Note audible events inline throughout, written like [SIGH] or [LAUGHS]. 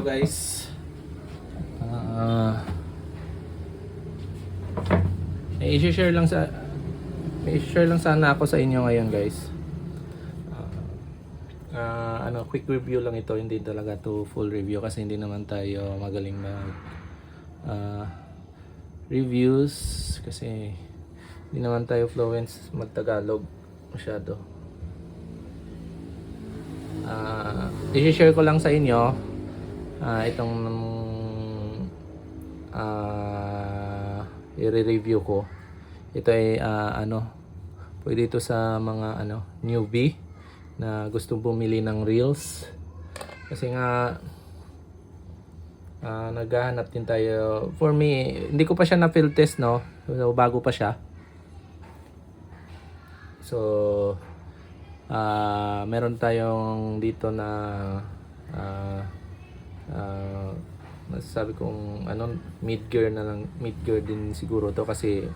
Guys. Ah. may i-share lang sa i-share lang sana ako sa inyo ngayon guys. Ah, ah, ano, quick review lang ito, hindi talaga to full review kasi hindi naman tayo magaling mag ah, reviews kasi hindi naman tayo fluent mag-Tagalog masyado. Ah, i-share ko lang sa inyo ah itong ah i-review ko. Ito ay ah, ano pwede ito sa mga ano newbie na gustong bumili ng reels. Kasi nga ah naghahanap din tayo. For me, hindi ko pa siya na field test no. So, bago pa siya. So ah meron tayong dito na ah ah masasabi kong ano mid gear na lang mid gear din siguro to kasi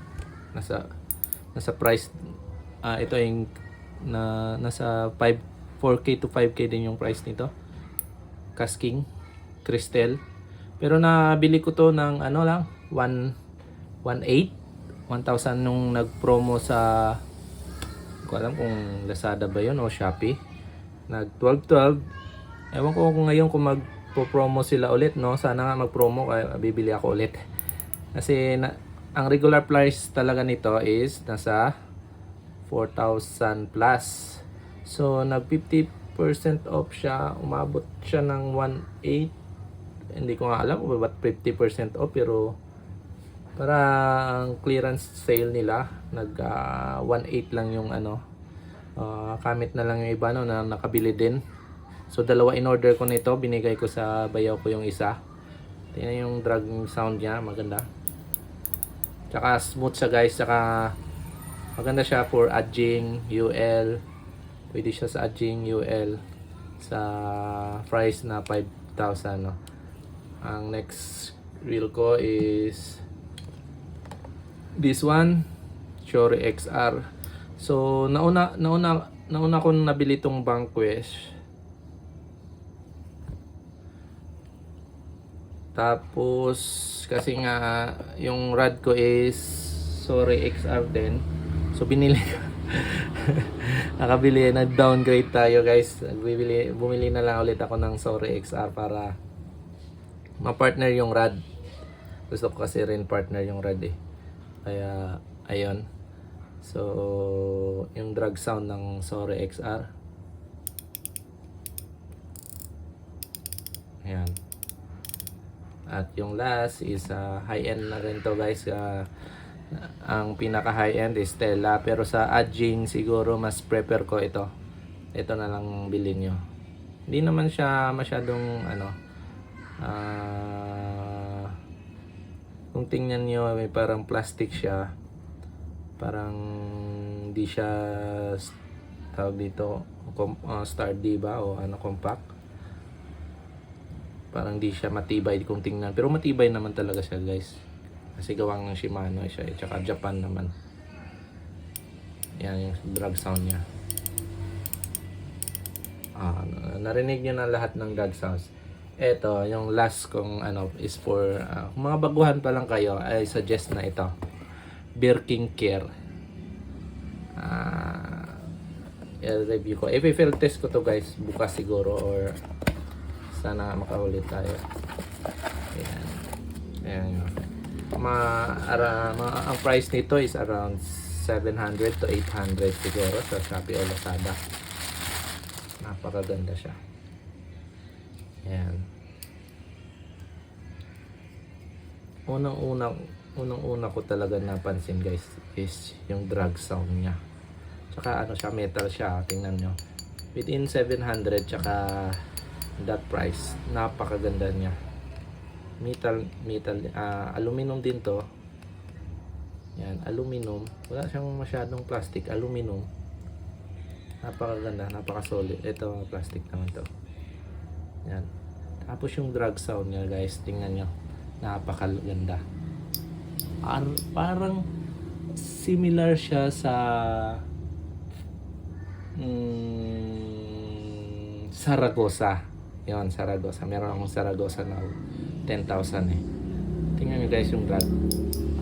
nasa nasa price ah ito yung na nasa 5 4k to 5k din yung price nito casking crystal pero nabili ko to ng ano lang 1 1.8 1,000 nung nag-promo sa hindi ko alam kung Lazada ba yun o Shopee. Nag 12-12. Ewan ko kung ngayon kung magpo-promo sila ulit, no? Sana nga mag-promo kaya bibili ako ulit. Kasi na, ang regular price talaga nito is nasa 4,000 plus. So, nag 50% off siya. Umabot siya ng 1.8. Hindi ko nga alam kung ba't 50% off pero para ang clearance sale nila nag ah, 1.8 lang yung ano ah, kamit na lang yung iba no, na nakabili din so dalawa in order ko nito. Binigay ko sa bayaw ko yung isa. Tingnan yung drag sound niya. Maganda. Tsaka smooth siya guys. Tsaka maganda siya for adjing UL pwede siya sa adjing UL sa price na 5,000 no? Ang next reel ko is this one Shure XR so nauna nauna nauna ko nabili tong Vanquish tapos kasi nga yung rad ko is Shure XR din so binili ko [LAUGHS] nakabili na downgrade tayo guys bumili, bumili na lang ulit ako ng Shure XR para ma-partner yung rad gusto ko kasi rin partner yung rad eh kaya, ayun. So, yung drag sound ng Sore XR. Ayan. At yung last is uh, high-end na rin to guys. Uh, ang pinaka high-end is Stella. Pero sa adjing siguro mas prefer ko ito. Ito na lang bilhin nyo. Hindi naman siya masyadong ano ah kung tingnan nyo may parang plastic siya parang di siya tawag dito com, uh, star D ba o ano compact parang di siya matibay kung tingnan pero matibay naman talaga siya guys kasi gawang ng Shimano siya eh. tsaka Japan naman yan yung drag sound niya ah, narinig nyo na lahat ng drag sounds ito, yung last kong ano is for uh, kung mga baguhan pa lang kayo, I suggest na ito. Birking Care. Ah, i-review ko. I-field test ko to guys bukas siguro or sana makahuli tayo. Ayan. Ayan yun. Ma, ara, ma, ang price nito is around 700 to 800 siguro sa Shopee o Lazada. Napakaganda siya. Ayan. Unang-unang unang-una ko talaga napansin guys is yung drag sound niya. Tsaka ano siya, metal siya. Tingnan nyo. Within 700 tsaka that price. Napakaganda niya. Metal, metal, ah, aluminum din to. Yan, aluminum. Wala siyang masyadong plastic. Aluminum. Napakaganda, napaka-solid. Ito, plastic naman to. Yan. Tapos yung drag sound niya guys, tingnan nyo. Napakaganda. Par- parang similar siya sa mm, Saragosa. Yon, Saragosa. Meron akong Saragosa na 10,000 eh. Tingnan nyo guys yung vlog.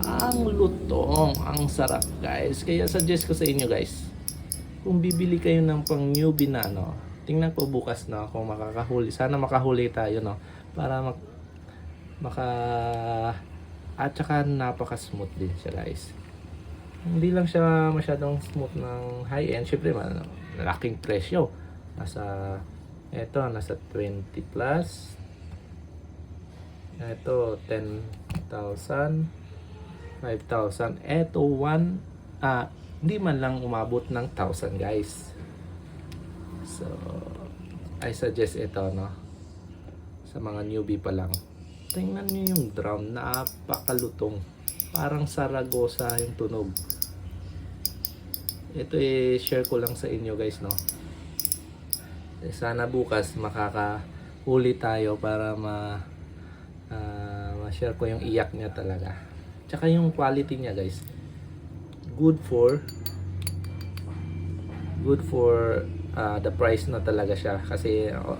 Ang lutong, ang sarap guys. Kaya suggest ko sa inyo guys, kung bibili kayo ng pang newbie na ano, tingnan ko bukas na kung makakahuli. Sana makahuli tayo no para mak maka at saka napaka-smooth din siya guys. Hindi lang siya masyadong smooth ng high-end. Siyempre, man, malaking presyo. Nasa, eto, nasa 20 plus. Ito, 10,000. 5,000. Eto, 1, ah, hindi man lang umabot ng 1,000 guys. So, I suggest ito, no? Sa mga newbie pa lang. Tingnan nyo yung drum, napakalutong. Parang Saragosa yung tunog. Ito eh, share ko lang sa inyo guys, no? Eh, Sana bukas makakahuli tayo para ma ah, ma-share ko yung iyak niya talaga. Tsaka yung quality niya guys. Good for good for ah, the price na talaga siya kasi oh,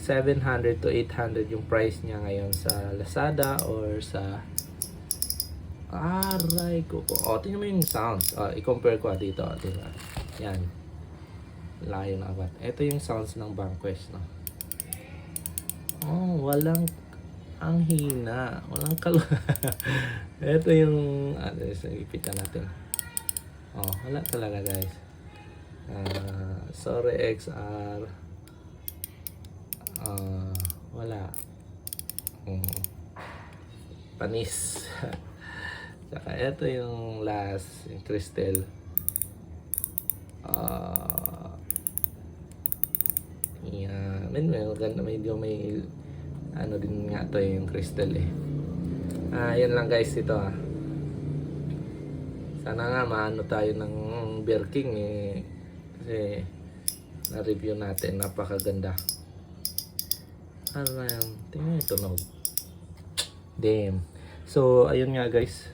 700 to 800 yung price niya ngayon sa Lazada or sa Aray ko po. O, tingnan mo yung sounds. O, i-compare ko ah, dito. O, diba? Yan. Layo na agad. Ito yung sounds ng Vanquish, no? Oh, walang ang hina. Walang kal... [LAUGHS] Ito yung... Ah, so, ipitan natin. Oh, wala talaga, guys. Ah, sorry, XR. Ah, wala. Hmm. Panis. [LAUGHS] Saka ito yung last, yung crystal. Ah. Yeah, may may maganda medyo may ano din nga to eh, yung crystal eh. Ah, yan lang guys ito ah. Sana nga maano tayo ng Bear King eh. Kasi na-review natin, napakaganda. Ano yan? Tingnan yung tunog. Damn. So, ayun nga guys.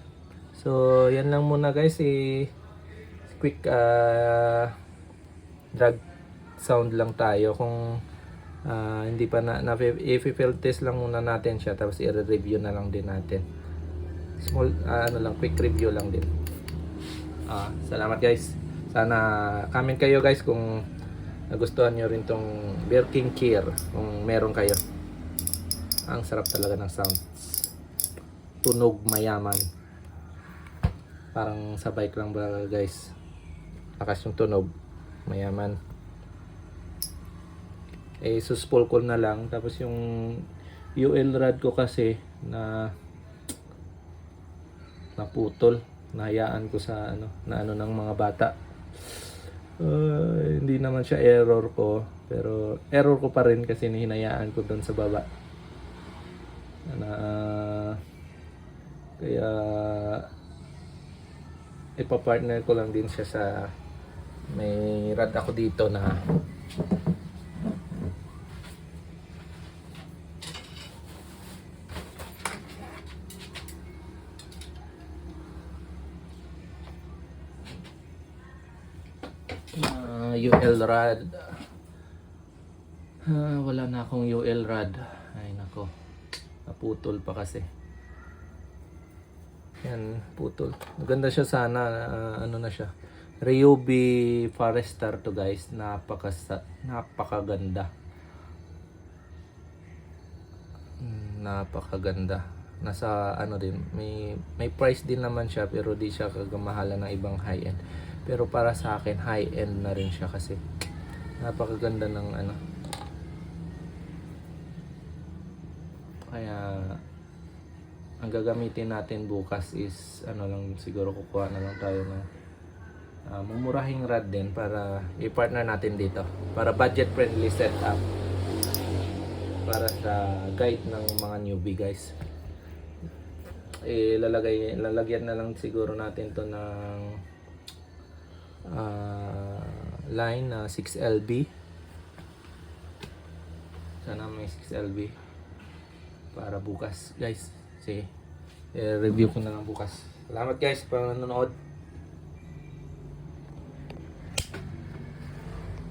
So, yan lang muna guys. Eh, quick uh, drag sound lang tayo. Kung ah, hindi pa na, na i-field test lang muna natin siya. Tapos i-review na lang din natin. Small, ah, ano lang, quick review lang din. Ah, salamat guys. Sana comment kayo guys kung nagustuhan nyo rin tong Bear King Kier kung meron kayo. Ang sarap talaga ng sounds. Tunog mayaman. Parang sa bike lang ba guys. Lakas yung tunog. Mayaman. Eh suspol ko na lang. Tapos yung UL rad ko kasi na naputol. Nahayaan ko sa ano, na ano ng mga bata. Uh, hindi naman siya error ko. Pero error ko pa rin kasi hinayaan ko doon sa baba. Na, kaya ipapartner ko lang din siya sa may rad ako dito na Ah, UL rad Ah, wala na akong UL rad ay nako naputol pa kasi yan, putol. Maganda siya sana, ah, ano na siya. Ryobi Forester to guys, napaka napakaganda. Mm, napakaganda. Nasa ano din, may may price din naman siya pero di siya kagamahalan ng ibang high end. Pero para sa akin high end na rin siya kasi napakaganda ng ano. Kaya ang gagamitin natin bukas is ano lang siguro kukuha na lang tayo ng ah, mumurahing rad din para i-partner natin dito. Para budget friendly setup. Para sa guide ng mga newbie guys. Eh lalagay lalagyan na lang siguro natin to ng line na 6LB sana may 6LB para bukas. Guys kasi eh, review ko na lang bukas. Salamat guys sa panonood